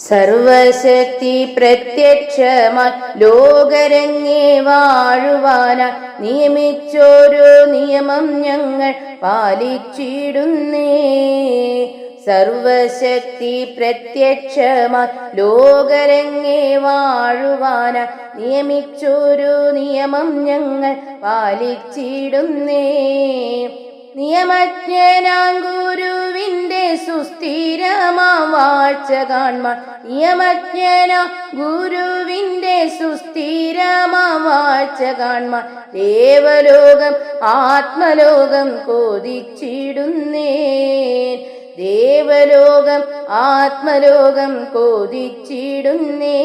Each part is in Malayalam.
സർവശക്തി പ്രത്യക്ഷമ ലോകരങ്ങേ വാഴുവാന നിയമിച്ചോരോ നിയമം ഞങ്ങൾ പാലിച്ചിടുന്നേ. സർവശക്തി പ്രത്യക്ഷമ ലോകരങ്ങേ വാഴുവാന നിയമിച്ചൊരു നിയമം ഞങ്ങൾ പാലിച്ചിടുന്നേ. നിയമജ്ഞനാം ഗുരുവിന്റെ സുസ്ഥിരമാം വാഴ്ച കാൺമാൻ നിയമജ്ഞനാം ഗുരുവിന്റെ സുസ്ഥിരമാം വാഴ്ച കാൺമാൻ ദേവലോകം ആത്മലോകം കൊതിച്ചിടുന്നേ ദേവലോകം ആത്മലോകം കൊതിച്ചിടുന്നേ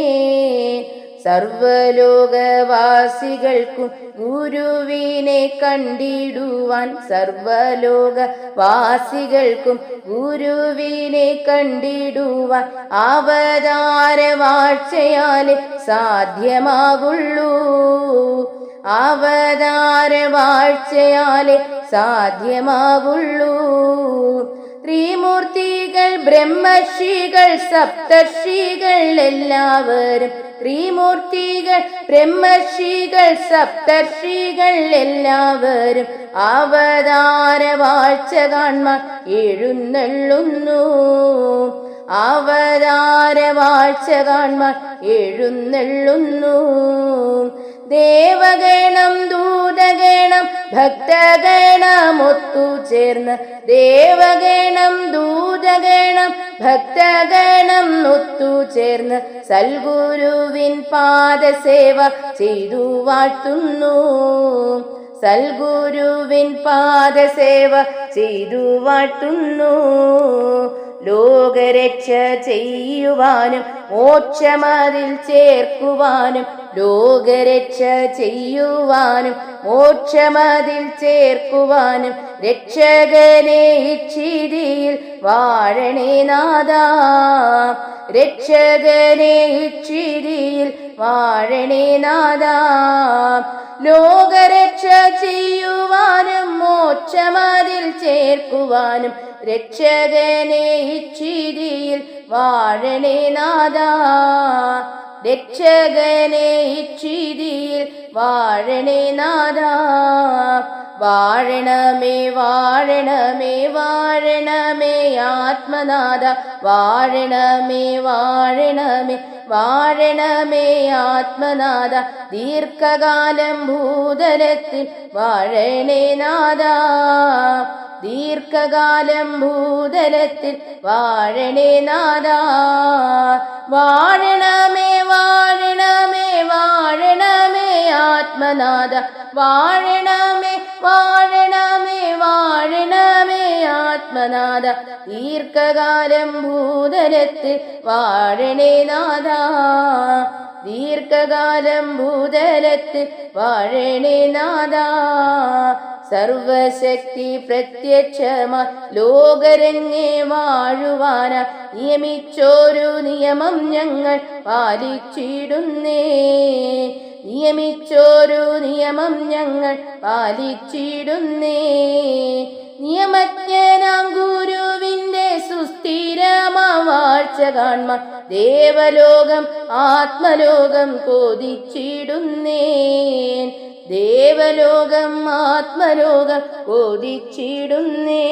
സർവലോകവാസികൾക്കും ഗുരുവിനെ കണ്ടിടുവാൻ സർവലോകവാസികൾക്കും ഗുരുവിനെ കണ്ടിടുവാൻ അവതാര വാഴ്ചയാലെ സാധ്യമാകുള്ളൂ അവതാര വാഴ്ചയാലെ സാധ്യമാകുള്ളൂ ത്രിമൂർത്തികൾ ബ്രഹ്മർഷികൾ സപ്തർഷികൾ എല്ലാവരും. ത്രിമൂർത്തികൾ ബ്രഹ്മർഷികൾ സപ്തർഷികൾ എല്ലാവരും. അവതാര വാഴ്ച കാൺമാൻ എഴുന്നള്ളുന്നു. അവതാര വാഴ്ച കാൺമാൻ എഴുന്നള്ളുന്നു. ദേവഗണം ദൂതഗണം ഭക്തഗണം ഒത്തുചേർന്ന് ദേവഗണം ദൂതഗണം ഭക്തഗണം ഒത്തുചേർന്ന് സൽഗുരുവിൻ പാദസേവ ചെയ്തു വാഴ്ത്തുന്നു. സൽഗുരുവിൻ പാദസേവ ചെയ്തു വാട്ടുന്നു. ലോകരക്ഷ ചെയ്യുവാനും മോക്ഷമതിൽ ചേർക്കുവാനും ലോകരക്ഷ ചെയ്യുവാനും മോക്ഷമതിൽ ചേർക്കുവാനും രക്ഷകനെ ഇക്ഷിതിയിൽ വാഴണേ നാദാ രക്ഷകനെ ഇക്ഷിതിയിൽ വാഴണേ നാദാ ലോകരക്ഷ ചേർക്കുവാനും രക്ഷകനെ ഇച്ചിരിയിൽ വാഴണേ നാദാ രക്ഷകനെ ഇച്ചിരിയിൽ വാഴണേ നാദാ വാഴണമേ വാഴണമേ വാഴണമേ ആത്മനാഥ. വാഴണമേ വാഴണമേ വാഴണമേ ആത്മനാഥ. ദീർഘകാലം ഭൂതലത്തിൽ വാഴണേ നാഥ. ദീർഘകാലം ഭൂതലത്തിൽ വാഴണേ നാഥ. വാഴണമേ വാഴണമേ വാഴണമേ ആത്മനാഥ. വാഴണമേ വാഴണമേ വാഴണമേ ആത്മനാഥ. ദീർഘകാലം ഭൂതലത്തിൽ വാഴണേ നാഥ. ദീർഘകാലം ഭൂതലത്ത് വാഴണേ നാഥ. സർവശക്തി പ്രത്യക്ഷമ ലോകരങ്ങെ വാഴുവാന നിയമിച്ചോരു നിയമം ഞങ്ങൾ പാലിച്ചിടുന്നേ. നിയമിച്ചോരു നിയമം ഞങ്ങൾ പാലിച്ചിടുന്നേ. നിയമജ്ഞനാം ഗുരുവിന്റെ ഗുരുവിന്റെ സുസ്ഥിരമാഴ്ച കാണ്മ. ദേവലോകം ആത്മലോകം കൊതിച്ചിടുന്നേൻ. ദേവലോകം ആത്മലോകം കൊതിച്ചിടുന്നേ